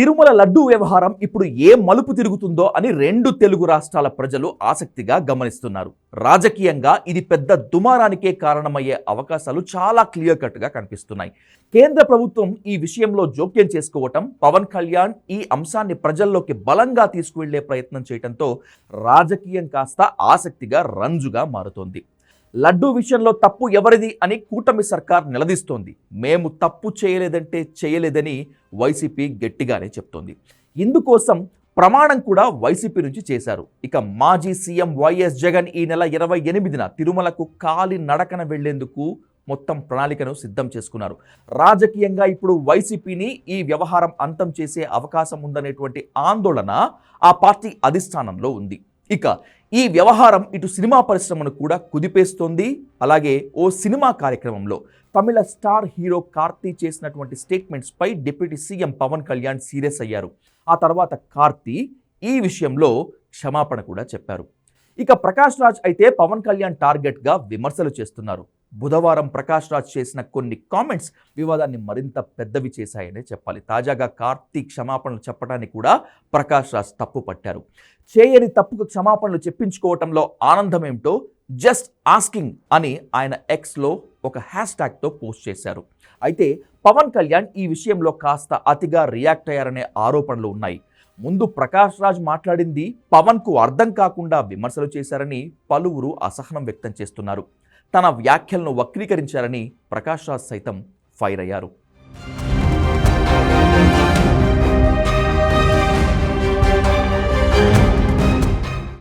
తిరుమల లడ్డూ వ్యవహారం ఇప్పుడు ఏ మలుపు తిరుగుతుందో అని రెండు తెలుగు రాష్ట్రాల ప్రజలు ఆసక్తిగా గమనిస్తున్నారు. రాజకీయంగా ఇది పెద్ద దుమారానికే కారణమయ్యే అవకాశాలు చాలా క్లియర్ కట్గా కనిపిస్తున్నాయి. కేంద్ర ప్రభుత్వం ఈ విషయంలో జోక్యం చేసుకోవటం పవన్ కళ్యాణ్ ఈ అంశాన్ని ప్రజల్లోకి బలంగా తీసుకువెళ్ళే ప్రయత్నం చేయడంతో రాజకీయం కాస్త ఆసక్తిగా రంజుగా మారుతోంది. లడ్డూ విషయంలో తప్పు ఎవరిది అని కూటమి సర్కార్ నిలదీస్తోంది. మేము తప్పు చేయలేదంటే చేయలేదని వైసీపీ గట్టిగానే చెప్తోంది. ఇందుకోసం ప్రమాణం కూడా వైసీపీ నుంచి చేశారు. ఇక మాజీ సీఎం వైఎస్ జగన్ ఈ నెల ఇరవై ఎనిమిదిన తిరుమలకు కాలి నడకన వెళ్ళేందుకు మొత్తం ప్రణాళికను సిద్ధం చేసుకున్నారు. రాజకీయంగా ఇప్పుడు వైసీపీని ఈ వ్యవహారం అంతం చేసే అవకాశం ఉందనేటువంటి ఆందోళన ఆ పార్టీ అధిష్టానంలో ఉంది. ఇక ఈ వ్యవహారం ఇటు సినిమా పరిశ్రమను కూడా కుదిపేస్తోంది. అలాగే ఓ సినిమా కార్యక్రమంలో తమిళ స్టార్ హీరో కార్తీ చేసినటువంటి స్టేట్మెంట్స్పై deputy CM Pawan Kalyan serious అయ్యారు. ఆ తర్వాత కార్తీ ఈ విషయంలో క్షమాపణ కూడా చెప్పారు. ఇక ప్రకాష్ రాజ్ అయితే పవన్ కళ్యాణ్ టార్గెట్గా విమర్శలు చేస్తున్నారు. బుధవారం ప్రకాష్ రాజ్ చేసిన కొన్ని కామెంట్స్ వివాదాన్ని మరింత పెద్దవి చేశాయనే చెప్పాలి. తాజాగా కార్తీక్ క్షమాపణలు చెప్పడానికి కూడా ప్రకాష్ రాజ్ తప్పు పట్టారు. చేయని తప్పుకు క్షమాపణలు చెప్పించుకోవటంలో ఆనందం ఏమిటో జస్ట్ ఆస్కింగ్ అని ఆయన ఎక్స్లో ఒక హ్యాష్ ట్యాగ్తో పోస్ట్ చేశారు. అయితే పవన్ కళ్యాణ్ ఈ విషయంలో కాస్త అతిగా రియాక్ట్ అయ్యారనే ఆరోపణలు ఉన్నాయి. ముందు ప్రకాష్ రాజ్ మాట్లాడింది పవన్కు అర్థం కాకుండా విమర్శలు చేశారని పలువురు అసహనం వ్యక్తం చేస్తున్నారు. తన వ్యాఖ్యలను వక్రీకరించారని ప్రకాష్ రాజ్ సైతం ఫైర్ అయ్యారు.